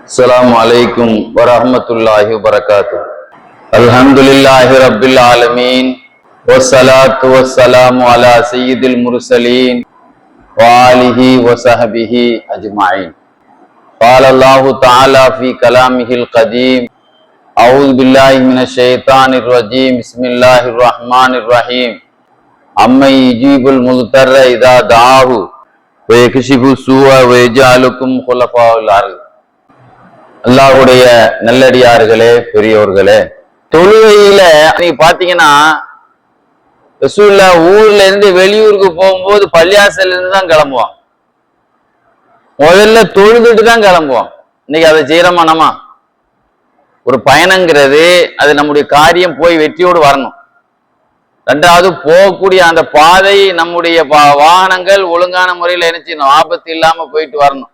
السلام عليكم ورحمة الله وبركاته الحمد لله رب العالمين والصلاة والسلام على سيد المرسلين وآله وصحبه أجمعين قال الله تعالى في كلامه القديم أعوذ بالله من الشيطان الرجيم بسم الله الرحمن الرحيم أمن يجيب المضطر إذا دعاه ويكشف السوء ويجعلكم خلفاء الأرض அல்லாஹுடைய நல்லடியார்களே பெரியோர்களே. தொழுகையில நீங்க பாத்தீங்கன்னா ரசூல்லா ஊர்ல இருந்து வெளியூருக்கு போகும்போது பள்ளியாசல்ல இருந்து தான் கிளம்புவான். முதல்ல தொழுதுட்டு தான் கிளம்புவான். இன்னைக்கு அதை செய்யறோமா நம்ம? ஒரு பயணங்கிறது அது நம்முடைய காரியம் போய் வெற்றியோடு வரணும். ரெண்டாவது போகக்கூடிய அந்த பாதை நம்முடைய வாகனங்கள் ஒழுங்கான முறையில் என்ன செய்யணும் ஆபத்து இல்லாம போயிட்டு வரணும்.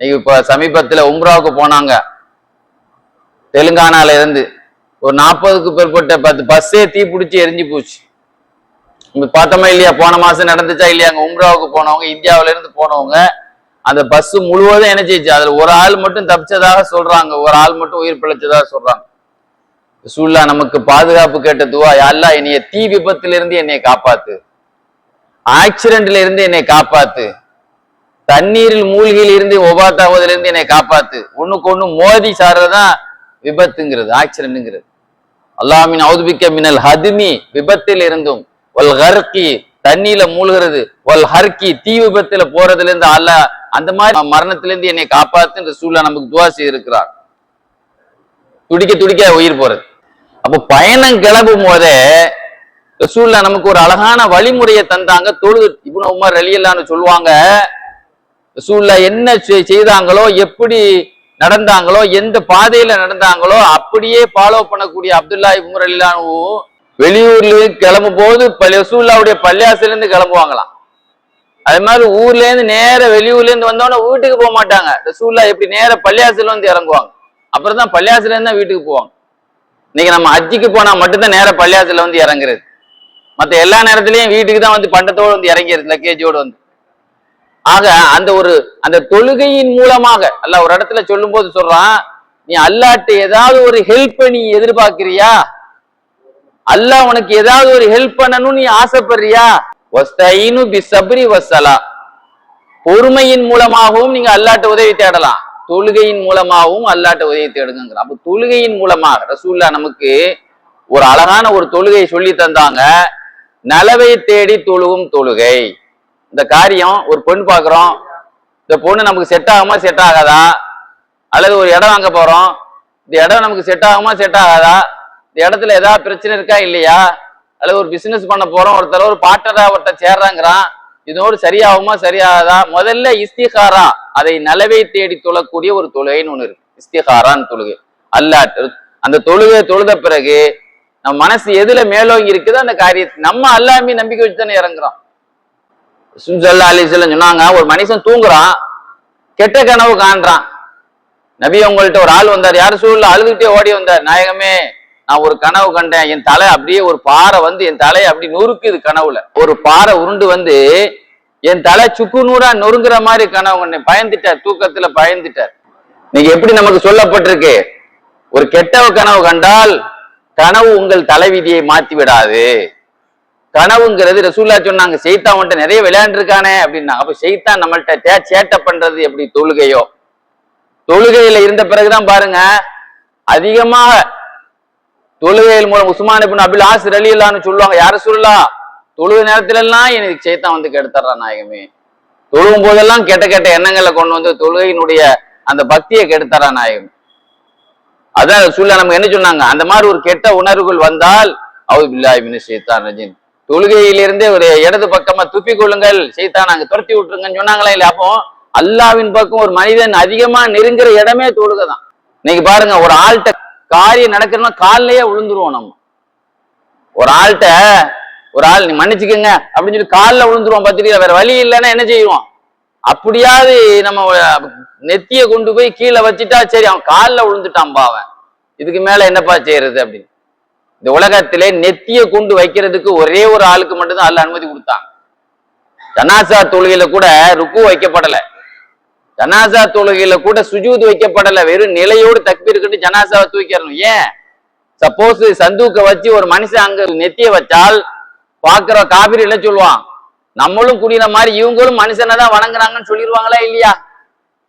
இன்னைக்கு இப்போ சமீபத்துல உம்ராவுக்கு போனாங்க. தெலுங்கானால இருந்து. ஒரு நாற்பதுக்கு மேற்பட்ட பத்து பஸ்ஸே தீ பிடிச்சி எரிஞ்சு போச்சு. பார்த்தோமா இல்லையா? போன மாசம் நடந்துச்சா இல்லையா? அங்கே உம்ராவுக்கு போனவங்க இந்தியாவுல இருந்து போனவங்க அந்த பஸ் முழுவதும் என்ன செய்யுச்சு? அதுல ஒரு ஆள் மட்டும் தப்பிச்சதாக சொல்றாங்க. ஒரு ஆள் மட்டும் உயிர் பிழைச்சதாக சொல்றாங்க. ரசூல்லா நமக்கு பாதுகாப்பு கேட்ட துவா என்னைய தீ விபத்திலிருந்து என்னை காப்பாத்து. ஆக்சிடென்ட்ல இருந்து என்னை காப்பாத்து. தண்ணீரில் மூழ்கியில் இருந்து ஒபாத்தாவதிலிருந்து என்னை காப்பாத்து. ஒண்ணுக்கு ஒண்ணு மோதி சாடுறதுதான் விபத்துங்கிறது ஆக்சிடென்ட்ங்கிறது. அல்லாமின் அவுதுபிக்க மினல் ஹதுமி விபத்தில் இருந்தும் ஒல் ஹர்கி தண்ணியில மூழ்கிறது. ஒல் ஹர்கி தீ விபத்துல போறதுல இருந்து அல்ல அந்த மாதிரி மரணத்திலிருந்து என்னை காப்பாத்து இந்த சூழல நமக்கு துவா செய்திருக்கிறார். துடிக்க துடிக்க உயிர் போறது. அப்போ பயணம் கிளம்பும் போதே ரசூல்லா நமக்கு ஒரு அழகான வழிமுறையை தந்தாங்க. தொழுது இப்னு உமர் ரலியல்லான்னு சொல்லுவாங்க சூழ்நிலை என்ன செய்- செய்தாங்களோ எப்படி நடந்தாங்களோ எந்த பாதையில நடந்தாங்களோ அப்படியே ஃபாலோ பண்ணக்கூடிய அப்துல்லா உமர் அலிலானுவும் வெளியூர்ல கிளம்பும் போது பள்ளி- ரசூல்லாவுடைய பள்ளியாசில இருந்து கிளம்புவாங்களாம். அது மாதிரி ஊர்ல இருந்து நேர வெளியூர்ல இருந்து வந்தோடனே வீட்டுக்கு போக மாட்டாங்க. ரசூல்லா எப்படி நேர பள்ளியாசில வந்து இறங்குவாங்க. அப்புறம் தான் பள்ளியாசில இருந்து தான் வீட்டுக்கு போவாங்க. இன்னைக்கு நம்ம அஜிக்கு போனா மட்டும்தான் நேர பள்ளியாசில வந்து இறங்குறது. மற்ற எல்லா நேரத்திலயும் வீட்டுக்கு தான் வந்து பண்டத்தோடு வந்து இறங்கிறது லக்கேஜோடு வந்து. ஆக அந்த ஒரு அந்த தொழுகையின் மூலமாக அல்ல ஒரு இடத்துல சொல்லும்போது சொல்றான் நீ அல்லாட்ட ஏதாவது ஒரு ஹெல்ப் நீ எதிர்பார்க்கிறியா? அல்ல உனக்கு ஏதாவது ஒரு ஹெல்ப் பண்ணணும்னு நீ ஆசைப்படுறியா? வஸ்தைனு பி சப்ரி வசலா பொறுமையின் மூலமாகவும் நீங்க அல்லாட்ட உதவி தேடலாம். தொழுகையின் மூலமாகவும் அல்லாட்ட உதவி தேடுங்க அப்ப தொழுகையின் மூலமாக ரசூல்லா நமக்கு ஒரு அழகான ஒரு தொழுகையை சொல்லி தந்தாங்க. நலவை தேடி தொழுகும் தொழுகை. இந்த காரியம் ஒரு பொண்ணு பார்க்குறோம் இந்த பொண்ணு நமக்கு செட் ஆகுமா செட் ஆகாதா? அல்லது ஒரு இடம் வாங்க போகிறோம் இந்த இடம் நமக்கு செட் ஆகுமா செட் ஆகாதா? இந்த இடத்துல ஏதாவது பிரச்சனை இருக்கா இல்லையா? அல்லது ஒரு பிஸ்னஸ் பண்ண போகிறோம் ஒருத்தர் ஒரு பாட்டராக ஒருத்தர் சேர்றாங்கிறான். இதோடு சரியாகுமா சரியாகாதா? முதல்ல இஸ்திகாரா அதை நலவை தேடி தொழக்கூடிய ஒரு தொழுகைன்னு ஒன்று இருக்கு. இஸ்திகாரான்னு தொழுகை. அல்லாட் அந்த தொழுகை தொழுத பிறகு நம்ம மனசு எதுல மேலோங்கி இருக்குதோ அந்த காரியத்தை நம்ம அல்லாமே நம்பிக்கை வச்சு தானே இறங்குறோம். சுஞ்சல்லா அலிஸ்லாம் சொன்னாங்க ஒரு மனுஷன் தூங்குறான் கெட்ட கனவு காண்றான். நபி உங்கள்ட்ட ஒரு ஆள் வந்தார் யார் சூழல அழுதுகிட்டே ஓடி வந்தார் நாயகமே நான் ஒரு கனவு கண்டேன் என் தலை அப்படியே ஒரு பாறை வந்து என் தலையை அப்படி நொறுக்குது கனவுல. ஒரு பாறை உருண்டு வந்து என் தலை சுக்கு நூறா நொறுங்குற மாதிரி கனவு கண்டேன் பயந்துட்டார் தூக்கத்துல பயந்துட்டார். நீங்க எப்படி நமக்கு சொல்லப்பட்டிருக்கு? ஒரு கெட்ட கனவு கண்டால் கனவு உங்கள் தலைவிதியை மாத்தி விடாது கனவுங்கிறது ரசூல்லா சொன்னாங்க. செய்தான் அவன்கிட்ட நிறைய விளையாண்டுருக்கானே அப்படின்னா அப்ப செய்தான் நம்மள்ட்ட சேட்டை பண்றது எப்படி தொழுகையோ? தொழுகையில இருந்த பிறகுதான் பாருங்க அதிகமாக தொழுகையில் மூலம் உஸ்மான் இப்னு அபில் ஆசிர் அலி இல்லான்னு சொல்லுவாங்க யார சொல்லலாம் தொழுக நேரத்துல எல்லாம் எனக்கு செய்தான் வந்து கெடுத்துறான் நாயகமே. தொழுகும் போதெல்லாம் கெட்ட கெட்ட எண்ணங்களை கொண்டு வந்து தொழுகையினுடைய அந்த பக்தியை கெடுத்துறான் நாயகம். அதான் சூழ்நிலை நமக்கு என்ன சொன்னாங்க அந்த மாதிரி ஒரு கெட்ட உணர்வுகள் வந்தால் அவுது பில்லாஹி மினஷ் ஷைத்தான் தொழுகையிலிருந்தே ஒரு இடது பக்கமா துப்பி கொள்ளுங்கள். சீதா நாங்க துரத்தி விட்டுருங்கன்னு சொன்னாங்களா இல்ல அப்போ அல்லாவின் பக்கம் ஒரு மனிதன் அதிகமா நெருங்குற இடமே தொழுகை தான் இன்னைக்கு பாருங்க ஒரு ஆள்கிட்ட காரியம் நடக்கணும்னா கால்லயே விழுந்துருவோம் நம்ம. ஒரு ஆள்கிட்ட ஒரு ஆள் நீ மன்னிச்சுக்கோங்க அப்படின்னு சொல்லி காலில் விழுந்துருவோம் பத்திரிக்கை வேற வழி இல்லைன்னா என்ன செய்வோம்? அப்படியாவது நம்ம நெத்திய கொண்டு போய் கீழே வச்சுட்டா சரி அவன் காலில் விழுந்துட்டான் அவன் இதுக்கு மேல என்னப்பா செய்யறது அப்படின்னு. இந்த உலகத்திலே நெத்திய கொண்டு வைக்கிறதுக்கு ஒரே ஒரு ஆளுக்கு மட்டும்தான் அல்ல அனுமதி கொடுத்தான். ஜனாசா தொழுகையில கூட ருக்கு வைக்கப்படல. ஜனாசா தொழுகையில கூட சுஜூத் வைக்கப்படல. வெறும் நிலையோடு தக்பீர் ஜனாசாவை தூக்கிடணும். ஏன்? சப்போஸ் சந்தூக்க வச்சு ஒரு மனுஷன் அங்க நெத்திய வச்சால் பாக்குற காபிரி என்ன சொல்லுவான்? நம்மளும் குடியிற மாதிரி இவங்களும் மனுஷனை தான் வணங்குறாங்கன்னு சொல்லிடுவாங்களா இல்லையா?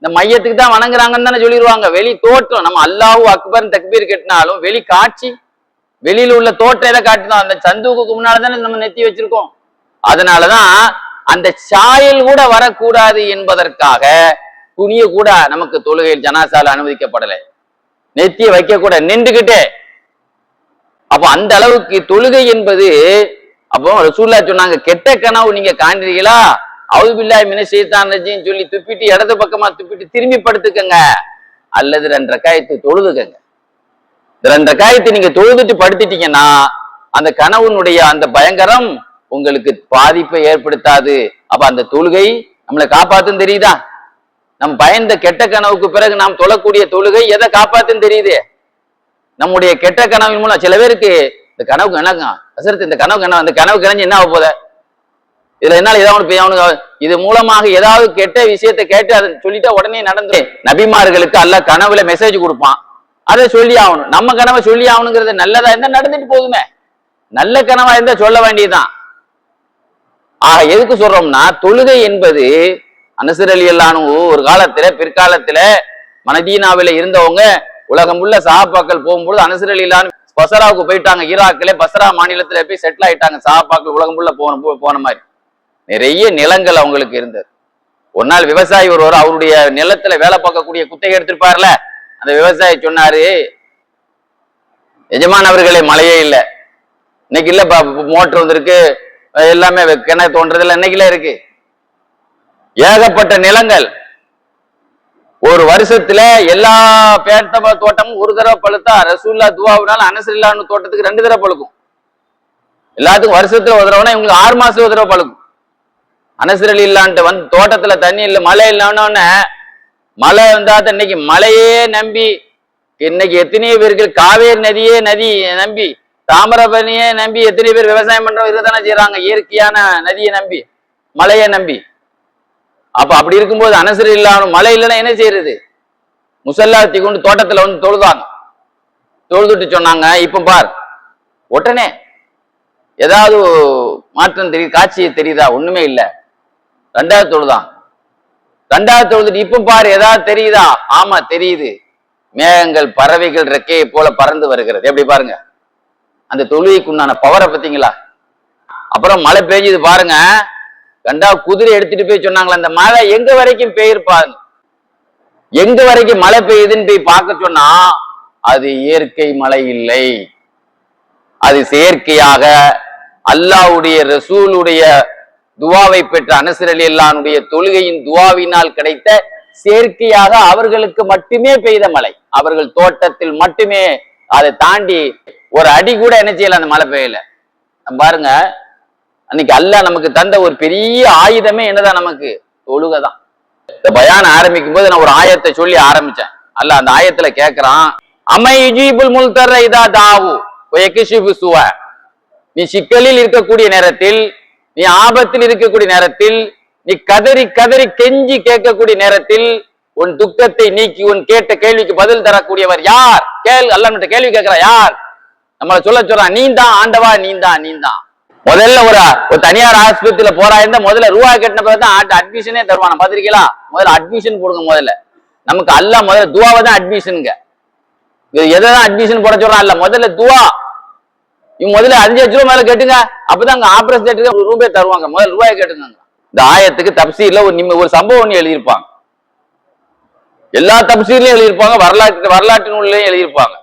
இந்த மையத்துக்கு தான் வணங்குறாங்கன்னு தானே சொல்லிடுவாங்க. வெளி தோற்றம் நம்ம அல்லாஹூ அக்பர் தக்பீர் கட்டினாலும் வெளி காட்சி வெளியில உள்ள தோற்றம் எதை காட்டினோம் அந்த சந்துவுக்கு முன்னால தானே நம்ம நெத்தி வச்சிருக்கோம். அதனாலதான் அந்த சாயல் கூட வரக்கூடாது என்பதற்காக துணிய கூட நமக்கு தொழுகையில் ஜனாசால அனுமதிக்கப்படலை. நெத்திய வைக்க கூட நின்றுகிட்டே. அப்போ அந்த அளவுக்கு தொழுகை என்பது அப்போ ரசூல்லா சொன்னாங்க கெட்ட கனவு நீங்க காண்றீங்களா அவுபில்லா மின செய்தான் சொல்லி துப்பிட்டு இடது பக்கமா துப்பிட்டு திரும்பி படுத்துக்கங்க. அல்லது ரெண்டரை காயத்து தொழுதுக்கங்க. இந்த காயத்தை நீங்க தொழுதுட்டு படுத்துட்டீங்கன்னா அந்த கனவுனுடைய அந்த பயங்கரம் உங்களுக்கு பாதிப்பை ஏற்படுத்தாது. அப்ப அந்த தொழுகை நம்மளை காப்பாத்துன்னு தெரியுதா? நம் பயந்த கெட்ட கனவுக்கு பிறகு நாம் தொழக்கூடிய தொழுகை எதை காப்பாத்துன்னு தெரியுது? நம்முடைய கெட்ட கனவின் மூலம் சில பேருக்கு இந்த கனவு கணக்கு அசரத்து இந்த கனவு கனவு அந்த கனவு கிணஞ்சு என்ன ஆக போத இதுல என்னால ஏதாவது அவனுக்கு இது மூலமாக ஏதாவது கெட்ட விஷயத்தை கேட்டு அதை சொல்லிட்டா உடனே நடந்து நபிமார்களுக்கு அல்ல கனவுல மெசேஜ் கொடுப்பான். அதை சொல்லி ஆகணும். நம்ம கனவை சொல்லி ஆகணுங்கிறது நல்லதா இருந்தா நடந்துட்டு போகுமே நல்ல கனவா இருந்தா சொல்ல வேண்டியதுதான். ஆக எதுக்கு சொல்றோம்னா தொழுகை என்பது அனசர் அலி அல்லானு ஒரு காலத்துல பிற்காலத்துல மனதீனாவில இருந்தவங்க உலகம் உள்ள சாப்பாக்கள் போகும்போது அனசர் அலி இல்லான்னு பசராவுக்கு போயிட்டாங்க ஈராக்கிலே பசரா மாநிலத்துல போய் செட்டில் ஆயிட்டாங்க சஹாபாக்கள் உலகம் உள்ள போன போ- போன மாதிரி. நிறைய நிலங்கள் அவங்களுக்கு இருந்தது. ஒரு நாள் விவசாயி ஒருவர் அவருடைய நிலத்துல வேலை பார்க்கக்கூடிய குத்தகை எடுத்திருப்பார்ல அந்த விவசாயி சொன்னாரு எஜமான் அவர்களே மழையே இல்லை. இன்னைக்கு இல்ல மோட்டர் வந்திருக்கு. எல்லாமே கிணறு தோன்றதுல இன்னைக்குல இருக்கு. ஏகப்பட்ட நிலங்கள். ஒரு வருஷத்துல எல்லா பேட்டம தோட்டமும் ஒரு தடவை பழுத்தா ரசூல்லா துவாவினால அனசரில்லான்னு தோட்டத்துக்கு ரெண்டு தடவை பழுக்கும். எல்லாத்துக்கும் வருஷத்துல ஒரு தடவைனா இவங்களுக்கு ஆறு மாசத்துல ஒரு தடவை பழுக்கும். அனசரலி இல்லான்ட்டு வந்து தோட்டத்துல தண்ணி இல்லை மழை இல்லைன்னொன்னே மழை வந்தா தான் இன்னைக்கு மழையே நம்பி இன்னைக்கு எத்தனையோ பேருக்கு காவேரி நதியே நதி நம்பி தாமிரபரணியே நம்பி எத்தனை பேர் விவசாயம் பண்றவங்க இருக்கதானே செய்யறாங்க இயற்கையான நதியை நம்பி மழையை நம்பி. அப்ப அப்படி இருக்கும்போது அனசரி இல்லாமல் மழை இல்லைன்னா என்ன செய்யறது? முசல்லாத்தி கொண்டு தோட்டத்துல வந்து தொழுதாங்க. தொழுதுட்டு சொன்னாங்க இப்ப பார் உடனே ஏதாவது மாற்றம் தெரியுது காட்சி தெரியுதா? ஒண்ணுமே இல்லை. ரெண்டாவது தொழுதான். ரெண்டாவது தொழுதுட்டு இப்ப பாரு ஏதாவது தெரியுதா? ஆமா தெரியுது. மேகங்கள் பறவைகள் ரெக்கையை போல பறந்து வருகிறது. எப்படி பாருங்க? அந்த தொழுகைக்கு உண்டான பவரை பார்த்தீங்களா? அப்புறம் மழை பெய்ஞ்சது பாருங்க. கண்டா குதிரை எடுத்துட்டு போய் சொன்னாங்களா அந்த மழை எங்க வரைக்கும் பெய்யிருப்பாங்க எங்க வரைக்கும் மழை பெய்யுதுன்னு போய் பார்க்க சொன்னா அது இயற்கை மழை இல்லை. அது செயற்கையாக அல்லாஹ்வுடைய ரசூலுடைய துவாவை பெற்ற அனசர் அலி அல்லானுடைய தொழுகையின் துவாவினால் கிடைத்த செயற்கையாக அவர்களுக்கு மட்டுமே பெய்த மழை. அவர்கள் தோட்டத்தில் மட்டுமே அதை தாண்டி ஒரு அடி கூட என்ன செய்யல அந்த மழை பெய்யல. பாருங்க அன்னைக்கு அல்ல நமக்கு தந்த ஒரு பெரிய ஆயுதமே என்னதான் நமக்கு? தொழுகைதான் இந்த பயான ஆரம்பிக்கும் போது நான் ஒரு ஆயத்தை சொல்லி ஆரம்பிச்சேன். அல்ல அந்த ஆயத்துல கேக்குறான் அமை யுஜீபுல் தர்ற இதா தாவு சுவ. நீ சிக்கலில் இருக்கக்கூடிய நேரத்தில் நீ ஆபத்தில் இருக்கக்கூடிய நேரத்தில் நீ கதறி கதறி கெஞ்சி கேட்கக்கூடிய நேரத்தில் உன் துக்கத்தை நீக்கி உன் கேட்ட கேள்விக்கு பதில் தரக்கூடியவர் யார்? கேள் அல்ல கேள்வி கேட்கிற யார்? நம்மள சொல்ல சொல்றான் நீ தான் ஆண்டவா நீ தான் நீ தான். முதல்ல ஒரு ஒரு தனியார் ஆஸ்பத்திரியில போறா இருந்தா முதல்ல ரூபா கட்டின பிறகு தான் அட்மிஷனே தருவான். பாத்திருக்கீங்களா முதல்ல அட்மிஷன் போடுங்க முதல்ல. நமக்கு அல்ல முதல்ல துவாவை தான் அட்மிஷனுங்க எதை தான் அட்மிஷன் போட சொல்றான்? இல்ல முதல்ல துவா. இவங்க முதல்ல அஞ்சு லட்ச ரூபாய் மேல கேட்டுங்க. அப்பதான் அங்க ஆபரேஷன் தேட்டருக்கு ஒரு ரூபாய் தருவாங்க. முதல்ல ரூபாய் கேட்டுங்க இந்த ஆயத்துக்கு தப்சீர்ல ஒரு நிம்ம ஒரு சம்பவம் ஒன்று எழுதியிருப்பாங்க. எல்லா தப்சீர்லையும் எழுதியிருப்பாங்க. வரலாற்று வரலாற்று நூல்லையும் எழுதியிருப்பாங்க.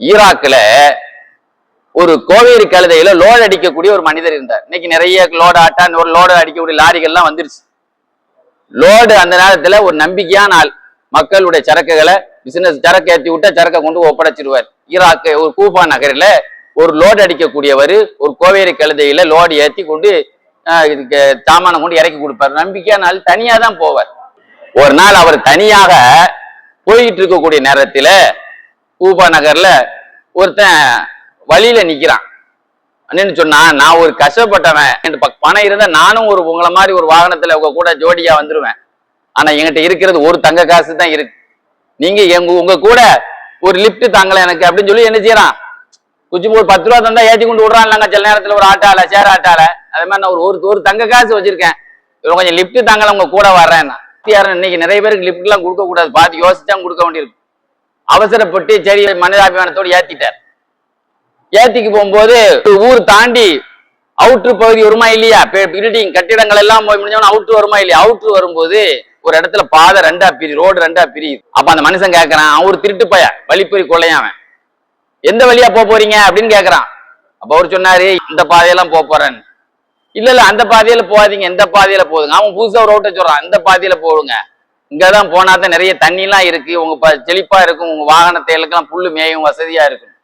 ஈராக்கில் ஒரு கோவேரி கழுதையில லோடு அடிக்கக்கூடிய ஒரு மனிதர் இருந்தார். இன்னைக்கு நிறைய லோடு ஆட்டா ஒரு லோடு அடிக்கக்கூடிய லாரிகள்லாம் வந்துருச்சு. லோடு அந்த நேரத்துல ஒரு நம்பிக்கையான ஆள். மக்களுடைய சரக்குகளை பிசினஸ் சரக்கு ஏற்றி விட்டா சரக்கை கொண்டு ஒப்படைச்சிருவார். ஈராக்கு ஒரு கூஃபா நகரில் ஒரு லோடு அடிக்கக்கூடியவர் ஒரு கோவேரி கழுதையில லோடு ஏற்றி கொண்டு இதுக்கு சாமானை கொண்டு இறக்கி கொடுப்பார். நம்பிக்கையா நாள் தனியா தான் போவார். ஒரு நாள் அவர் தனியாக போய்கிட்டு இருக்கக்கூடிய நேரத்துல கூபா நகர்ல ஒருத்தன் வழியில நிக்கிறான். அண்ணன்னு சொன்னா நான் ஒரு கஷ்டப்பட்டவன். என்கிட்ட பணம் இருந்தா நானும் ஒரு உங்களை மாதிரி ஒரு வாகனத்துல உங்க கூட ஜோடியா வந்துருவேன். ஆனா என்கிட்ட இருக்கிறது ஒரு தங்க காசு தான் இருக்கு. நீங்க எங்க உங்க கூட ஒரு லிஃப்ட் தாங்கல எனக்கு அப்படின்னு சொல்லி என்ன செய்யறான்? குச்சி ஒரு பத்து ரூபா தந்தா ஏற்றி கொண்டு விடுறான்லாங்க சில நேரத்தில் ஒரு ஆட்டால சேர் ஆட்டால. அதே மாதிரி நான் ஒரு ஒரு தங்க காசு வச்சிருக்கேன். இவங்க கொஞ்சம் லிஃப்ட் தாங்கல உங்க கூட வர்றேன் யாரும் இன்னைக்கு நிறைய பேருக்கு லிப்ட் எல்லாம் கொடுக்க கூடாது. பார்த்து யோசிச்சா கொடுக்க வேண்டியிருக்கு. அவசரப்பட்டு சரி மனிதாபிமானத்தோடு ஏத்திட்டார். ஏத்திக்கு போகும்போது ஊர் தாண்டி அவுட்ரு பகுதி வருமா இல்லையா? பில்டிங் கட்டிடங்கள் எல்லாம் போய் முடிஞ்சவன அவுட்ரு வருமா இல்லையா? அவுட்ரு வரும்போது ஒரு இடத்துல பாதை ரெண்டா பிரி ரோடு ரெண்டா பிரியுது. அப்ப அந்த மனுஷன் கேக்குறான் அவர் திருட்டு பைய வழிப்பறி கொள்ளையாவன் அவன். எந்த வழியா போக போறீங்க அப்படின்னு கேக்குறான். அப்ப அவர் சொன்னாரு இந்த பாதையெல்லாம் போக போறேன்னு இல்ல இல்ல அந்த பாதையில போகாதீங்க இந்த பாதையில போகுதுங்க. அவன் புதுசா ஒரு ரோட்டை சொல்றான் இந்த பாதையில போடுங்க. இங்கதான் போனா தான் நிறைய தண்ணி எல்லாம் இருக்கு உங்க ப- செழிப்பா இருக்கும் உங்க வாகனத்தைகளுக்கெல்லாம் புல்லு மேயும் வசதியா இருக்கும்.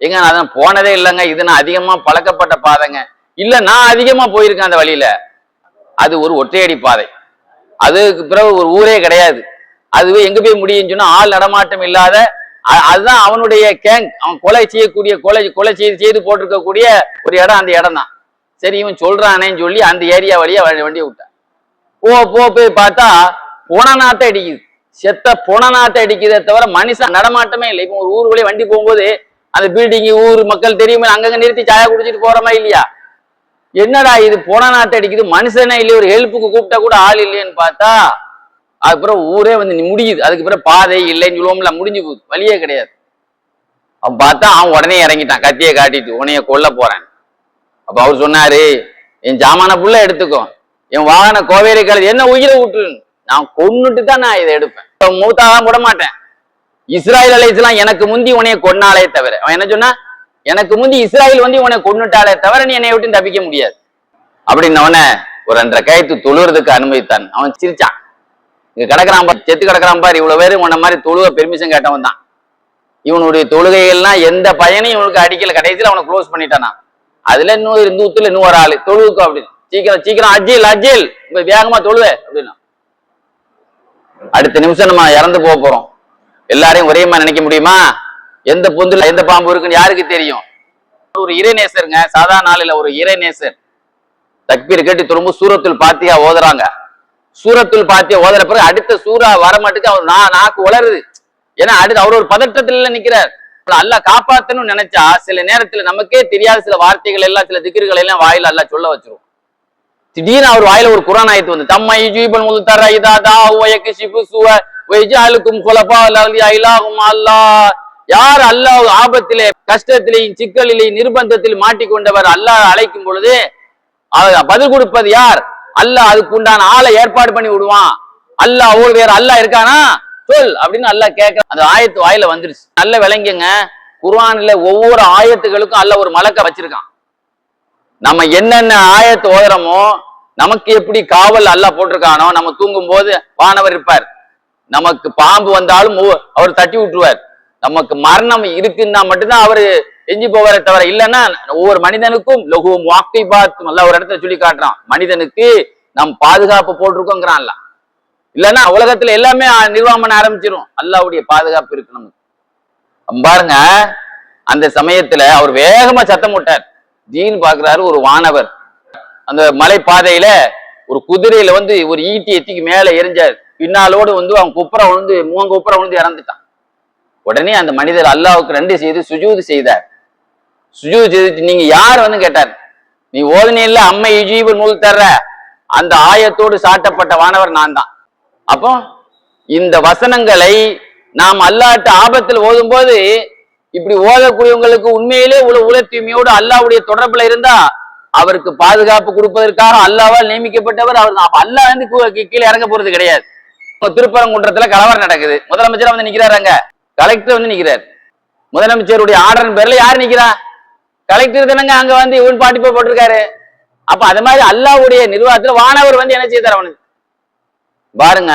ஏங்க நான் அதான் போனதே இல்லைங்க இது நான் அதிகமா பழக்கப்பட்ட பாதைங்க. இல்ல நான் அதிகமா போயிருக்கேன் அந்த வழியில. அது ஒரு ஒற்றையடி பாதை. அதுக்கு பிறகு ஒரு ஊரே கிடையாது. அதுவே எங்க போய் முடியும்னு சொன்னா ஆள் நடமாட்டம் இல்லாத அதுதான் அவனுடைய கேங். அவன் கொலை செய்யக்கூடிய கொலை கொலை செய்து செய்து போட்டிருக்கக்கூடிய ஒரு இடம் அந்த இடம் தான். சரி இவன் சொல்றானேன்னு சொல்லி அந்த ஏரியா வழியா வண்டி- வண்டியை விட்டான். போ போ போய் பார்த்தா புனநாத்தை அடிக்குது. செத்த புனநாத்தை அடிக்குதே தவிர மனுஷன் நடமாட்டமே இல்லை. இப்போ ஒரு ஊர் வழியே வண்டி போகும்போது அந்த பில்டிங் ஊர் மக்கள் தெரியுமே அங்கங்க நிறுத்தி சாயா குடிச்சிட்டு போறோமா இல்லையா? என்னடா இது புனநாத்தை அடிக்குது? மனுஷனே இல்லையே ஒரு ஹெல்ப்புக்கு கூப்பிட்டா கூட ஆள் இல்லையேன்னு பார்த்தா அதுக்கப்புறம் ஊரே வந்து முடியுது. அதுக்கு பிறகு பாதை இல்லைன்னு சொல்லுவோம்ல முடிஞ்சு போகுது. வழியே கிடையாது. அவன் பார்த்தா அவன் உடனே இறங்கிட்டான். கத்தியை காட்டிட்டு உனைய கொல்ல போறேன். அப்ப அவர் சொன்னாரு என் ஜாமான புள்ள எடுத்துக்கோ. என் வாகன கோவேரி கழுது என்ன உயிரை விட்டுருன்னு நான் கொன்னுட்டு தான் நான் இதை எடுப்பேன். இப்ப மூத்தாதான் விட மாட்டேன். இஸ்ராயல் அலைஸ்லாம் எனக்கு முந்தி உன்னைய கொன்னாலே தவிர அவன் என்ன சொன்னா எனக்கு முந்தி இஸ்ராயல் வந்து உன்னை கொன்னுட்டாலே தவிர நீ என்னை விட்டு தப்பிக்க முடியாது. அப்படின்னவன ஒரு ரெண்டரை கயத்து தொழுறதுக்கு அனுமதித்தான். அவன் சிரிச்சான். இங்க கிடக்குறான் பாரு செத்து கிடக்கிறான் பாரு. இவ்வளவு பேரு உன்ன மாதிரி தொழுக பெர்மிஷன் கேட்டவன் தான். இவனுடைய தொழுகைகள்லாம் எந்த பயனையும் இவனுக்கு அடிக்கல. கடைசியில் அவனை க்ளோஸ் பண்ணிட்டானா. அதுல இன்னும் இரு- நூத்துல இன்னும் ஒரு ஆளு. தொழுவுக்கு அப்படின்னு சீக்கிரம் சீக்கிரம் அஜில் அஜில். இப்ப வேகமா தொழுவே அப்படின்னா. அடுத்த நிமிஷம் நம்ம இறந்து போக போறோம். எல்லாரையும் ஒரே மாதிரி நினைக்க முடியுமா? எந்த பொந்துல எந்த பாம்பு இருக்குன்னு யாருக்கு தெரியும்? ஒரு இறைநேசருங்க. சாதா நாளில் ஒரு இறைநேசர். தக்பீர் கேட்டு திரும்ப சூரத்துல் பாத்தியா ஓதுறாங்க. சூரத்துல் பாத்திய ஓதுற பிறகு அடுத்த சூறா வர மாட்டுக்கு அவர் நான் நாக்கு உளருது ஏன்னா அடுத்து அவர் ஒரு பதற்றத்துல நிக்கிறார். அல்லாஹ் காப்பாத்தணும்னு நினைச்சா சில நேரத்துல நமக்கே தெரியாத சில வார்த்தைகள் எல்லாம் சில திக்கிர்கள் எல்லாம் வாயில அல்லா சொல்ல வச்சிரும். திடீர்னு அவர் வாயில ஒரு குரான் ஆயத்து வந்து தம்மை ஜீபன் முது தர இதா தா உயக்கு சிபு சுவ வைஜாலுக்கும் குலபா இலாகும் அல்லாஹ். யார் அல்லாஹ் ஆபத்திலே கஷ்டத்திலேயும் சிக்கலிலேயும் நிர்பந்தத்தில் மாட்டிக்கொண்டவர் அல்லாஹ் அழைக்கும் பொழுது பதில் கொடுப்பது யார்? அல்ல அதுக்கு உண்டான ஆளை ஏற்பாடு பண்ணி விடுவான். அல்ல அவ்வளோ வேற அல்லாஹ் இருக்கானா? சொல் அப்படின்னு அல்லாஹ் கேட்க அந்த ஆயத்து வாயில வந்துருச்சு. நல்ல விளங்குங்க. குர்ஆன்ல ஒவ்வொரு ஆயத்துகளுக்கும் அல்ல ஒரு மலக்க வச்சிருக்கான். நம்ம என்னென்ன ஆயத்து ஓதுறோமோ நமக்கு எப்படி காவல் அல்லாஹ் போட்டிருக்கானோ நம்ம தூங்கும் போது வானவர் இருப்பார். நமக்கு பாம்பு வந்தாலும் அவர் தட்டி விட்டுருவார். நமக்கு மரணம் இருக்குன்னா மட்டும்தான் அவரு எஞ்சி போவாரே தவிர இல்லைன்னா ஒவ்வொரு மனிதனுக்கும் லகுவும் வாக்கை பார்த்தும் அல்ல ஒரு இடத்துல சொல்லி காட்டுறான் மனிதனுக்கு நம் பாதுகாப்பு போட்டிருக்கோங்கிறான்ல. இல்லைன்னா உலகத்துல எல்லாமே நிர்வாகம் பண்ண ஆரம்பிச்சிடும் அல்லாவுடைய பாதுகாப்பு இருக்கு நமக்கு. பாருங்க அந்த சமயத்துல அவர் வேகமா சத்தம் போட்டார். ஜீன் பாக்குறாரு ஒரு வானவர். அந்த மலை பாதையில ஒரு குதிரையில வந்து ஒரு ஈட்டி எத்திக்கு மேல எரிஞ்சார். பின்னாலோடு வந்து அவன் குப்புற விழுந்து மூங்க குப்புற விழுந்து இறந்துட்டான். உடனே அந்த மனிதர் அல்லாவுக்கு ரெண்டு செய்து சுஜூது செய்தார். சுஜூது செய்துட்டு நீங்க யார் வந்து கேட்டார்? நீ ஓதனையில அம்மை இஜீபு நூல் தர்ற. அந்த ஆயத்தோடு சாட்டப்பட்ட வானவர் நான் தான் அப்போ இந்த வசனங்களை நாம் அல்லாட்டு ஆபத்தில் ஓதும்போது இப்படி ஓதக்கூடியவங்களுக்கு உண்மையிலே உள்ள உல தூய்மையோடு அல்லாவுடைய தொடர்புல இருந்தா அவருக்கு பாதுகாப்பு கொடுப்பதற்காக அல்லாவால் நியமிக்கப்பட்டவர் அவர். அல்லா வந்து கீழே இறங்க போறது கிடையாது. இப்ப திருப்பரங்குன்றத்துல கலவரம் நடக்குது. முதலமைச்சர் வந்து நிக்கிறாரு அங்க. கலெக்டர் வந்து நிக்கிறார். முதலமைச்சருடைய ஆர்டர் பேர்ல யார் நிக்கிறா? கலெக்டர் தானங்க அங்க வந்து இவன் பாட்டி போய் போட்டிருக்காரு. அப்ப அது மாதிரி அல்லாவுடைய நிர்வாகத்துல வானவர் வந்து என்ன செய்தார் அவனுக்கு? பாருங்க.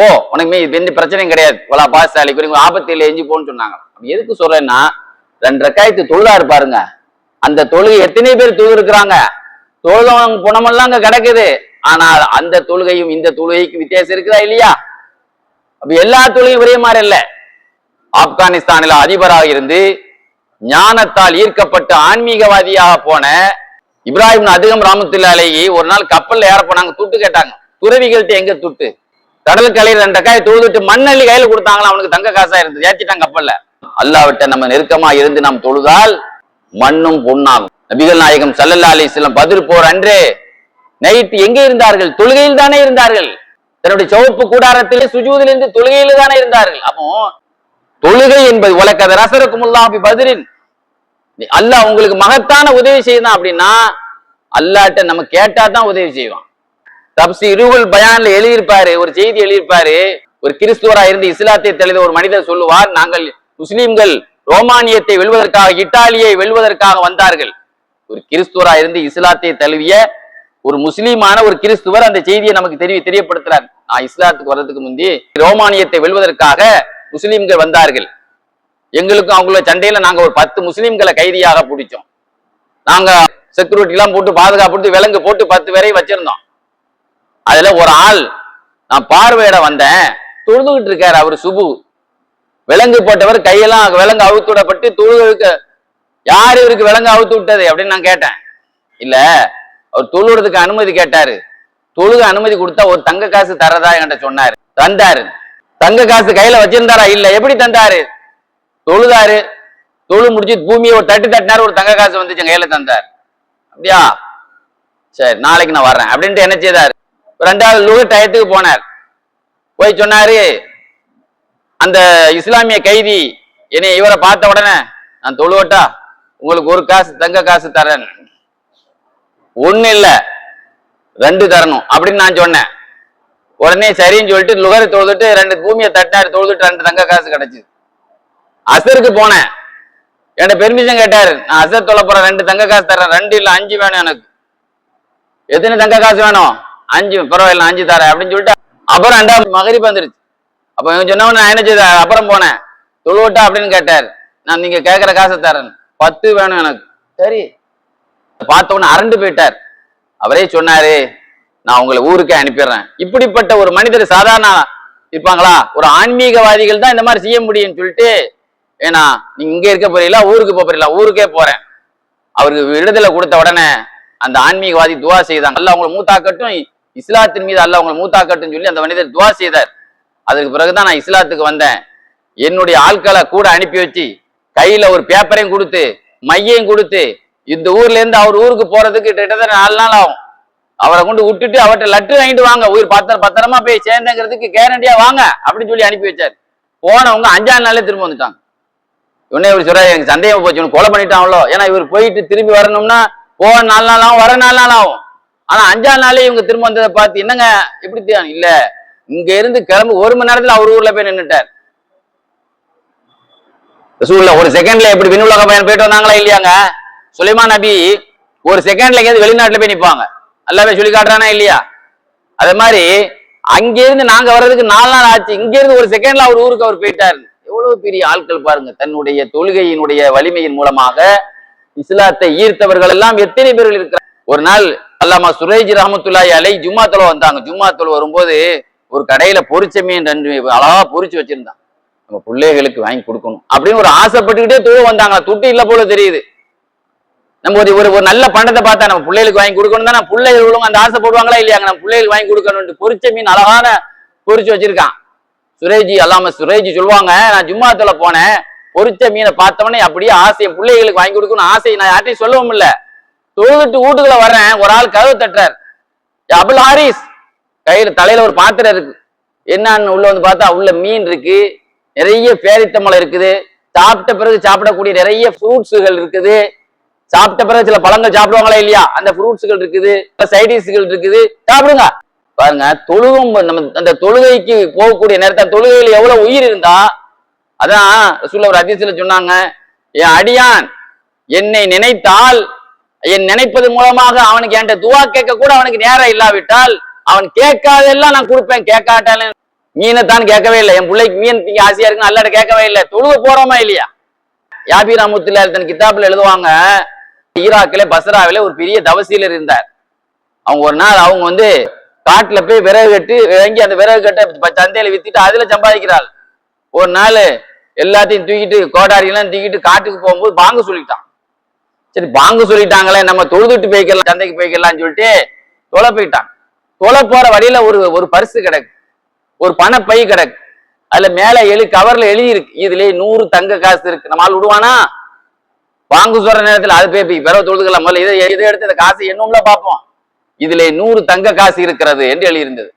ஓ உனக்கு எந்த பிரச்சனையும் கிடையாது. போலா பாசாலி குறிங்க ஆபத்து இல்லை எஞ்சி போன்னு சொன்னாங்க. எதுக்கு சொல்றேன்னா ரெண்டு ரெக்காயத்து தொழுதா பாருங்க. அந்த தொழுகை எத்தனை பேர் தொழுது இருக்கிறாங்க தொழுதவங்க குணமெல்லாம் அங்க கிடக்குது. ஆனால் அந்த தொழுகையும் இந்த தொழுகைக்கு வித்தியாசம் இருக்குதா இல்லையா? அப்ப எல்லா தொழுகையும் ஒரே மாதிரி இல்ல. ஆப்கானிஸ்தானில் அதிபராக இருந்து ஞானத்தால் ஈர்க்கப்பட்டு ஆன்மீகவாதியாக போன இப்ராஹிம் அதிகம் ராமத்துல்லாலேயே ஒரு நாள் கப்பல்ல ஏற போனாங்க துட்டு கேட்டாங்க. துறவிகள்கிட்ட எங்க துட்டு? கடல் கலையில் ரெண்ட காய் தொழுதுட்டு மண்ணள்ளி கையில கொடுத்தாங்களா? அவனுக்கு தங்க காசா இருந்தது. ஏற்றிட்டாங்க கப்பல்ல. அல்லாவிட்ட நம்ம நெருக்கமா இருந்து நாம் தொழுதால் மண்ணும் பொண்ணாகும். நபிகள் நாயகம் சல்லல்லா அலிஸ்லாம் பதில் போர் அன்றே நைட்டு எங்கே இருந்தார்கள்? தொழுகையில் தானே இருந்தார்கள். தன்னுடைய சிவப்பு கூடாரத்திலே சுஜூதிலிருந்து தொழுகையில தானே இருந்தார்கள். அப்போ தொழுகை என்பது உலகத ரசரக்குமுல்லாஹி பதிரின். அல்லாஹ் உங்களுக்கு மகத்தான உதவி செய்யணும் அப்படின்னா அல்லாட்ட நம்ம கேட்டா தான் உதவி செய்வான். தப்சி இருவல் பயான்ல எழுதியிருப்பாரு ஒரு செய்தி எழுதியிருப்பாரு. ஒரு கிறிஸ்துவரா இருந்து இஸ்லாத்தை தெளிந்த ஒரு மனிதர் சொல்லுவார் நாங்கள் முஸ்லிம்கள் ரோமானியத்தை வெல்வதற்காக இத்தாலியை வெல்வதற்காக வந்தார்கள். ஒரு கிறிஸ்துவரா இருந்து இஸ்லாத்தை தழுவிய ஒரு முஸ்லீமான ஒரு கிறிஸ்துவர் அந்த செய்தியை நமக்கு தெரிய தெரியப்படுத்துறார். நான் இஸ்லாத்துக்கு வர்றதுக்கு முந்தி ரோமானியத்தை வெல்வதற்காக முஸ்லீம்கள் வந்தார்கள். எங்களுக்கும் அவங்கள சண்டையில நாங்க ஒரு பத்து முஸ்லீம்களை கைதியாக பிடிச்சோம். நாங்க செக்யூரிட்டி எல்லாம் போட்டு பாதுகாப்பு விலங்கு போட்டு பத்து பேரையும் வச்சிருந்தோம். அதுல ஒரு ஆள் நான் பார்வையிட வந்தேன். தொழுதுகிட்டு இருக்காரு அவர் சுபு. விலங்கு போட்டவர் கையெல்லாம் விலங்கு அவுத்து விடப்பட்டு தொழுதுக்கு யார் இவருக்கு விலங்கு அவுத்து விட்டது அப்படின்னு நான் கேட்டேன். இல்ல அவர் தொழுறதுக்கு அனுமதி கேட்டாரு. தொழுக அனுமதி கொடுத்தா ஒரு தங்க காசு தரதா என்கிட்ட சொன்னாரு. தந்தாரு. தங்க காசு கையில வச்சிருந்தாரா? இல்ல. எப்படி தந்தாரு? தொழுதாரு. தொழு முடிச்சு பூமியை ஒரு தட்டு தட்டினாரு ஒரு தங்க காசு வந்துச்சு கையில தந்தார். அப்படியா? சரி நாளைக்கு நான் வர்றேன். அப்படின்ட்டு என்ன செய்தார்? ரெண்டாவது லூ டயத்துக்கு போனார். போய் சொன்னாரு அந்த இஸ்லாமிய கைதி என்னை இவரை பார்த்த உடனே நான் தொழுவட்டா? உங்களுக்கு ஒரு காசு தங்க காசு தரேன். ஒன்னு இல்ல. ரெண்டு தரணும். அப்படின்னு நான் சொன்னேன். உடனே சரின்னு சொல்லிட்டு லுகரை தொழுதுட்டு ரெண்டு பூமியை தட்டினாரு தொழுதுட்டு ரெண்டு தங்க காசு கிடைச்சு அசருக்கு போனேன். என்கிட்ட பெர்மிஷன் கேட்டாரு. நான் அசர் தொலை போறேன் ரெண்டு தங்க காசு தரேன் ரெண்டு இல்ல அஞ்சு வேணும் எனக்கு. எத்தனை தங்க காசு வேணும்? அஞ்சு பரவாயில்ல அஞ்சு தரேன் அப்படின்னு சொல்லிட்டு அப்புறம் ரெண்டாவது மகரிப் வந்துருச்சு. அப்ப இவன் சொன்னவன் நான் என்ன செய்த அப்புறம் போனேன். தொழுவட்டா அப்படின்னு கேட்டார். நான் நீங்க கேட்கிற காசை தரேன். பத்து வேணும் எனக்கு. சரி. பார்த்த உடனே அரண்டு போயிட்டார். அவரே சொன்னாரு நான் உங்களை ஊருக்கே அனுப்பிடுறேன். இப்படிப்பட்ட ஒரு மனிதர் சாதாரண இருப்பாங்களா? ஒரு ஆன்மீகவாதிகள் தான் இந்த மாதிரி செய்ய முடியும்னு சொல்லிட்டு ஏன்னா நீங்க இங்க இருக்க போறீங்களா? ஊருக்கு போறீங்களா? ஊருக்கே போறேன். அவருக்கு விடுதலை கொடுத்த உடனே அந்த ஆன்மீகவாதி துவா செய்தாங்க. அல்ல அவங்களை மூத்தாக்கட்டும் இஸ்லாத்தின் மீது அல்ல அவங்களை மூத்தாக்கட்டும் சொல்லி அந்த மனிதர் துவா செய்தார். அதுக்கு பிறகுதான் நான் இஸ்லாத்துக்கு வந்தேன். என்னுடைய ஆட்களை கூட அனுப்பி வச்சு கையில ஒரு பேப்பரையும் கொடுத்து மையையும் கொடுத்து இந்த ஊர்ல இருந்து அவர் ஊருக்கு போறதுக்கு கிட்டத்தட்ட நாலு நாள் ஆகும். அவரை கொண்டு விட்டுட்டு அவர்கிட்ட லட்டு வாங்கிட்டு வாங்க. உயிர் பத்திர பத்திரமா போய் சேர்ந்தங்கிறதுக்கு கேரண்டியா வாங்க அப்படின்னு சொல்லி அனுப்பி வச்சார். போனவங்க அஞ்சாறு நாளே திரும்ப வந்துட்டாங்க. உடனே இவர் சொல்றாரு எனக்கு சந்தேகம் போச்சு இவனை கொலை பண்ணிட்டாங்களோ ஏன்னா இவர் போயிட்டு திரும்பி வரணும்னா போக நாலு நாள் ஆகும் வர நாலு நாள் ஆகும். ஆனா அஞ்சாறு நாளே இவங்க திரும்ப வந்ததை பார்த்து என்னங்க இப்படி தெரியும் இல்ல இங்க இருந்து கிளம்பி ஒரு மணி நேரத்துல அவர் ஊர்ல போய் நின்றுட்டார் ரசூலுல்லாஹ் ஒரு செகண்ட்ல எப்படி விண்ணுலக பயணம் போயிட்டு வந்தாங்களா இல்லையாங்க? சுலைமான் நபி ஒரு செகண்ட்ல எங்கேயாவது வெளிநாட்டுல போய் நிப்பாங்க. அல்லாவே சொல்லி காட்டுறானா இல்லையா? அது மாதிரி அங்கிருந்து நாங்க வர்றதுக்கு நாலு நாள் ஆச்சு. இங்கிருந்து ஒரு செகண்ட்ல அவர் ஊருக்கு அவர் போயிட்டாரு. எவ்வளவு பெரிய ஆட்கள் பாருங்க. தன்னுடைய தொழுகையினுடைய வலிமையின் மூலமாக இஸ்லாத்தை ஈர்த்தவர்கள் எல்லாம் எத்தனை பேர்கள் இருக்கிறார் ஒரு நாள் அல்லாமா சுரேஜ் ரஹமத்துல்லாய் அலை ஜும்மா தொலை வந்தாங்க. ஜும்மா தொலை வரும்போது ஒரு கடையில பொரிச்ச மீன் ரெண்டு அழகா பொரிச்சு வச்சிருந்தான். நம்ம பிள்ளைகளுக்கு வாங்கி கொடுக்கணும் அப்படின்னு ஒரு ஆசைப்பட்டுக்கிட்டே தூவ வந்தாங்க. துட்டு இல்ல போல தெரியுது. நம்ம ஒரு ஒரு ஒரு நல்ல பண்டத்தை பார்த்தா நம்ம பிள்ளைகளுக்கு வாங்கி கொடுக்கணும் தான்? பிள்ளைகள் உள்ளவங்க அந்த ஆசைப்படுவாங்களா இல்லையாங்க நம்ம பிள்ளைகளுக்கு வாங்கி கொடுக்கணும்னு பொரிச்ச மீன் அழகான பொரிச்சு வச்சிருக்கான். சுரேஜி அல்லாம சுரேஜி சொல்லுவாங்க நான் ஜும்மாத்துல போனேன் பொரிச்ச மீனை பார்த்தவொடனே அப்படியே ஆசையை பிள்ளைகளுக்கு வாங்கி கொடுக்கணும். ஆசை நான் யார்ட்டையும் சொல்லவும் இல்லை. தொழுதுட்டு வீட்டுக்குள்ள வர்றேன் ஒரு ஆள் கதவு தட்டுறார். அபுல் ஹாரிஸ் கையில தலையில ஒரு பாத்திரம் இருக்கு. என்னன்னு உள்ள வந்து பார்த்தா உள்ள மீன் இருக்கு. நிறைய பேரித்தமலை இருக்குது. சாப்பிட்ட பிறகு சாப்பிடக்கூடிய நிறைய ஃப்ரூட்ஸுகள் இருக்குது. சாப்பிட்ட பிறகு சில பழங்கள் சாப்பிடுவாங்களா இல்லையா? அந்த ஃப்ரூட்ஸுகள் இருக்குது சைடிஸ்கள் இருக்குது. சாப்பிடுங்க. பாருங்க தொழுகும் நம்ம அந்த தொழுகைக்கு போகக்கூடிய நேரத்தில் தொழுகையில் எவ்வளவு உயிர் இருந்தா அதான் ரசூலுல்லாஹ் ஒரு அதிசயில சொன்னாங்க என் அடியான் என்னை நினைத்தால் என் நினைப்பது மூலமாக அவனுக்கு என்கிட்ட துவா கேட்க கூட அவனுக்கு நேரம் இல்லாவிட்டால் அவன் கேட்காதெல்லாம் நான் கொடுப்பேன் கேட்காட்டாலும் மீனை தான் கேட்கவே இல்லை. என் பிள்ளைக்கு மீன் திங்க ஆசையா இருக்குன்னு அல்லாட கேட்கவே இல்லை. தொழுக போறோமா இல்லையா? யாபி ராமுத்துல தன் கிதாப்ல எழுதுவாங்க ஈராக்கில பஸ்ராவிலே ஒரு பெரிய தவசீலர் இருந்தார். அவங்க ஒரு நாள் அவங்க வந்து காட்டுல போய் விறகு கட்டு இறங்கி அந்த விறகு கட்டை சந்தையில வித்துட்டு அதுல சம்பாதிக்கிறாள். ஒரு நாள் எல்லாத்தையும் தூக்கிட்டு கோடாரி எல்லாம் தூக்கிட்டு காட்டுக்கு போகும்போது பாங்க சொல்லிட்டான். சரி பாங்க சொல்லிட்டாங்களே நம்ம தொழுதுட்டு போய்க்கலாம் சந்தைக்கு போய்க்கலாம்னு சொல்லிட்டு தொலை போயிட்டான். தொலை போற வழியில ஒரு ஒரு பரிசு கிடக்கு. ஒரு பணப்பை கிடக்கு. அதுல மேல எழு கவர்ல எழுதி இருக்கு இதுல நூறு தங்க காசு இருக்கு. நம்ம ஆள் விடுவானா? வாங்கு சொல்ற நேரத்தில் அது பேப்பி பிறகு தொழுதுக்கலாம். முதல்ல இதை இதை எடுத்து இந்த காசு என்னும்ல பார்ப்போம். இதுல நூறு தங்க காசு இருக்கிறது என்று எழுதியிருந்தது.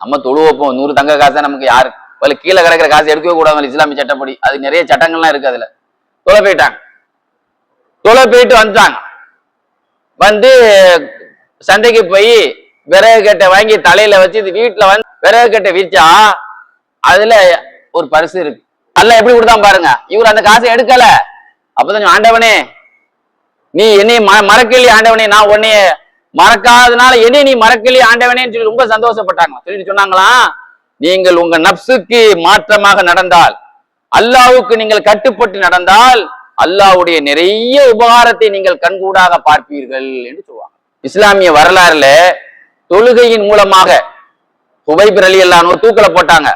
நம்ம தொழு வைப்போம் நூறு தங்க காசை நமக்கு யாரு முதல்ல கீழே கிடக்கிற காசு எடுக்கவே கூடாது இஸ்லாமிய சட்டப்படி. அது நிறைய சட்டங்கள்லாம் இருக்கு அதுல. தொலை போயிட்டாங்க. தொலை போயிட்டு வந்துட்டாங்க. வந்து சந்தைக்கு போய் விறகு கட்டை வாங்கி தலையில வச்சு இது வீட்டுல வந்து விறகு கட்டை விரிச்சா அதுல ஒரு பரிசு இருக்கு. அல்ல எப்படி கொடுத்தான் பாருங்க. இவர் அந்த காசை எடுக்கல. அப்பதான் ஆண்டவனே நீ என்னை ம- மறக்கலி ஆண்டவனே. நான் உன்னைய மறக்காதனால என்னை நீ மறக்கலி ஆண்டவனேன்னு சொல்லி ரொம்ப சந்தோஷப்பட்டாங்க. சொல்லிட்டு சொன்னாங்களா? நீங்கள் உங்க நப்சுக்கு மாற்றமாக நடந்தால் அல்லாவுக்கு நீங்கள் கட்டுப்பட்டு நடந்தால் அல்லாஹ்வுடைய நிறைய உபகாரத்தை நீங்கள் கண்கூடாக பார்ப்பீர்கள் என்று சொல்லுவாங்க. இஸ்லாமிய வரலாறுல தொழுகையின் மூலமாக ஹுபைப் அலி அல்லான்னு தூக்கல போட்டாங்க.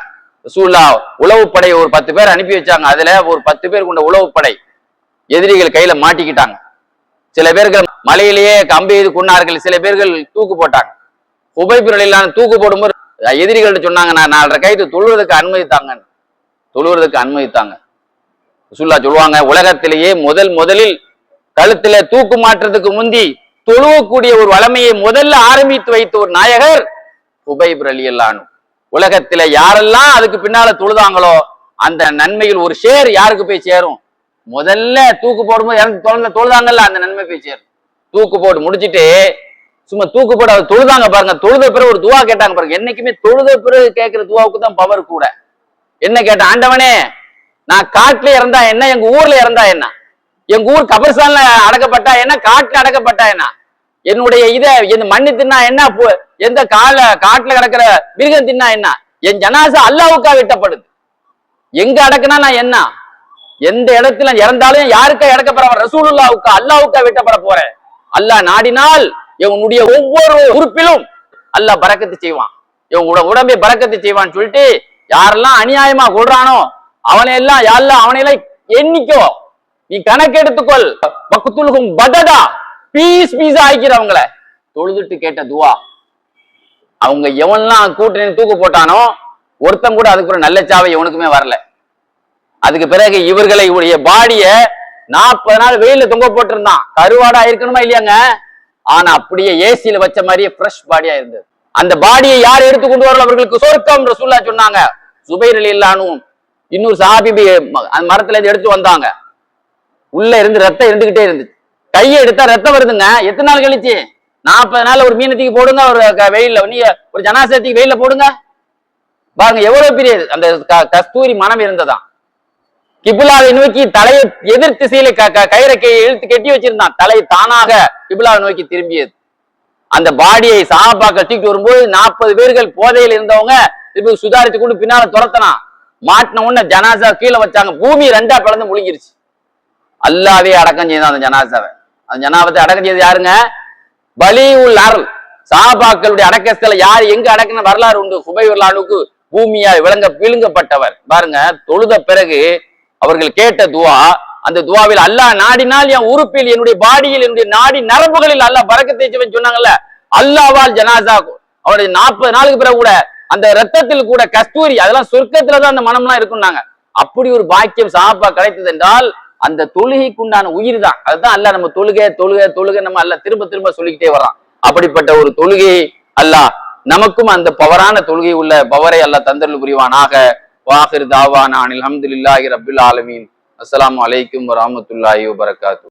ரசூல்லா உளவுப்படை ஒரு பத்து பேர் அனுப்பி வச்சாங்க. அதுல ஒரு பத்து பேர் கொண்ட உளவுப்படை எதிரிகள் கையில மாட்டிக்கிட்டாங்க. சில பேர்கள் மலையிலேயே கம்பி இது கொண்டார்கள் சில பேர்கள் தூக்கு போட்டாங்க. உபைப்பிரலான தூக்கு போடும்போது எதிரிகள்ட்ட சொன்னாங்க நான் நாலரை கைது தொழுவதற்கு அனுமதித்தாங்க. தொழுவதற்கு அனுமதித்தாங்க. சுல்லா சொல்லுவாங்க உலகத்திலேயே முதல் முதலில் கழுத்துல தூக்கு மாற்றத்துக்கு முந்தி தொழுவக்கூடிய ஒரு வளமையை முதல்ல ஆரம்பித்து வைத்த ஒரு நாயகர் உபைப் அலி அல்லானு உலகத்துல யாரெல்லாம் அதுக்கு பின்னால தொழுதாங்களோ அந்த நன்மையில் ஒரு ஷேர் யாருக்கு போய் சேரும்? முதல்ல தூக்கு போடும்போது இறந்து தொழுந்த தொழுதாங்கல்ல அந்த நன்மை போய் சேரும் தூக்கு போட்டு முடிச்சிட்டு சும்மா தூக்கு போட அவர் தொழுதாங்க பாருங்க. தொழுத பிறகு ஒரு துவா கேட்டாங்க பாருங்க. என்னைக்குமே தொழுத பிறகு கேட்கிற துவாவுக்கு தான் பவர் கூட. என்ன கேட்ட ஆண்டவனே நான் காட்டுல இறந்தா என்ன? எங்க ஊர்ல இறந்தா என்ன? எங்க ஊர் கபர்ஸ்தான்ல அடக்கப்பட்டா என்ன? காட்டுல அடக்கப்பட்டா என்ன? என்னுடைய இத என் மண்ணு தின்னா என்ன? எந்த கால காட்டுல கிடக்குற மிருகம் தின்னா என்ன? என் ஜனாசா அல்லாவுக்கா வெட்டப்படுது. எங்க அடக்குனா நான் என்ன? எந்த இடத்துல இறந்தாலும் யாருக்கா இறக்கப்பட ரசூலுல்லாவுக்கா அல்லாவுக்கா வெட்டப்பட போறேன். அல்லாஹ் நாடினால் இவனுடைய ஒவ்வொரு உறுப்பிலும் அல்லாஹ் பறக்கத்து செய்வான். இவன் உடம்பை பறக்கத்து செய்வான்னு சொல்லிட்டு யாரெல்லாம் அநியாயமா கொள்றானோ அவனை எல்லாம் யாரெல்லாம் அவனை எல்லாம் எண்ணிக்கோ நீ கணக்கெடுத்துக்கொள் பக்கத்துலகும் பதடா பீஸ் பீஸா ஆய்க்கிறவங்கள தொழுதுட்டு கேட்ட துவா. அவங்க எவன்லாம் கூட்டணி தூக்கு போட்டானோ ஒருத்தன் கூட அதுக்கு ஒரு நல்ல சாவை எவனுக்குமே வரல. அதுக்கு பிறகு இவர்களை உடைய பாடிய நாற்பது நாள் வெயில தொங்க போட்டிருந்தான். கருவாடா இருக்கணுமா இல்லையாங்க? ஆனா அப்படியே ஏசியில வச்ச மாதிரியே ஃப்ரெஷ் பாடியா இருந்தது. அந்த பாடியை யார் எடுத்து கொண்டு வரல அவர்களுக்கு சொர்க்கம் ரசூல்லா சொன்னாங்க. சுபைர் அலி இல்லானும் இன்னொரு சாபிபி அந்த மரத்துல இருந்து எடுத்து வந்தாங்க. உள்ள இருந்து ரத்தம் இருந்துகிட்டே இருந்துச்சு. கையை எடுத்தா ரத்தம் வருதுங்க. எத்தனை நாள் கழிச்சு? நாற்பது நாள் ஒரு மீனத்துக்கு போடுங்க ஒரு வெயில்ல நீ ஒரு ஜனாசத்துக்கு வெயில்ல போடுங்க. பாருங்க எவ்வளவு பெரிய அந்த க- கஸ்தூரி மனம் இருந்ததான் கிபுலாவை நோக்கி தலையை எதிர் திசையில கயிறை இழுத்து கட்டி வச்சிருந்தான். தலை தானாக கிபுலாவை நோக்கி திரும்பியது. அந்த பாடியை சாபாக்கள் தூக்கிட்டு வரும்போது நாற்பது பேர்கள் போதையில் இருந்தவங்க இப்ப சுதாரித்து கொண்டு பின்னால துரத்தனா மாட்டின உடனே ஜனாசா கீழே வச்சாங்க. பூமி ரெண்டா பிளந்து முழுங்கிருச்சு. அல்லாவே அடக்கம் செய்தான் அந்த ஜனாசாவை. அந்த ஜனாபத்தை அடக்கம் செய்தது யாருங்க? பலி உள் அருள். சாபாக்களுடைய அடக்கஸ்தல யார் எங்க அடக்கின வரலாறு உண்டு? சுபைவர்லானுக்கு பூமியால் விளங்க விழுங்கப்பட்டவர். பாருங்க தொழுத பிறகு அவர்கள் கேட்ட துவா அந்த துவாவில் அல்லாஹ் நாடினால் என் உறுப்பில் என்னுடைய பாடியில் என்னுடைய நாடி நரம்புகளில் அல்லாஹ் பறக்க செய்வன் சொன்னாங்கல்ல. அல்லாவால் ஜனாசா அவருடைய நாற்பது நாளுக்கு பிறகு கூட அந்த ரத்தத்தில் கூட கஸ்தூரி அதெல்லாம் சொர்க்கத்துல தான் அந்த மனம்லாம் இருக்கும்னாங்க. அப்படி ஒரு பாக்கியம் சாப்பா கிடைத்தது என்றால் அந்த தொழுகைக்குண்டான உயிர் தான் அதுதான் அல்ல நம்ம தொழுகை தொழுகை தொழுகை நம்ம அல்ல திரும்ப திரும்ப சொல்லிக்கிட்டே வர்றான். அப்படிப்பட்ட ஒரு தொழுகை அல்லாஹ் நமக்கும் அந்த பவரான தொழுகை உள்ள பவரை அல்ல தந்தருள் புரிவானாக. வாஹிர் தாவானா அனில் அஹமதுல்லாஹி ரபுல் ஆலமீன். அஸ்லாம் வலைக்கம் வரமத்துல்லாஹி வபரகாத்து.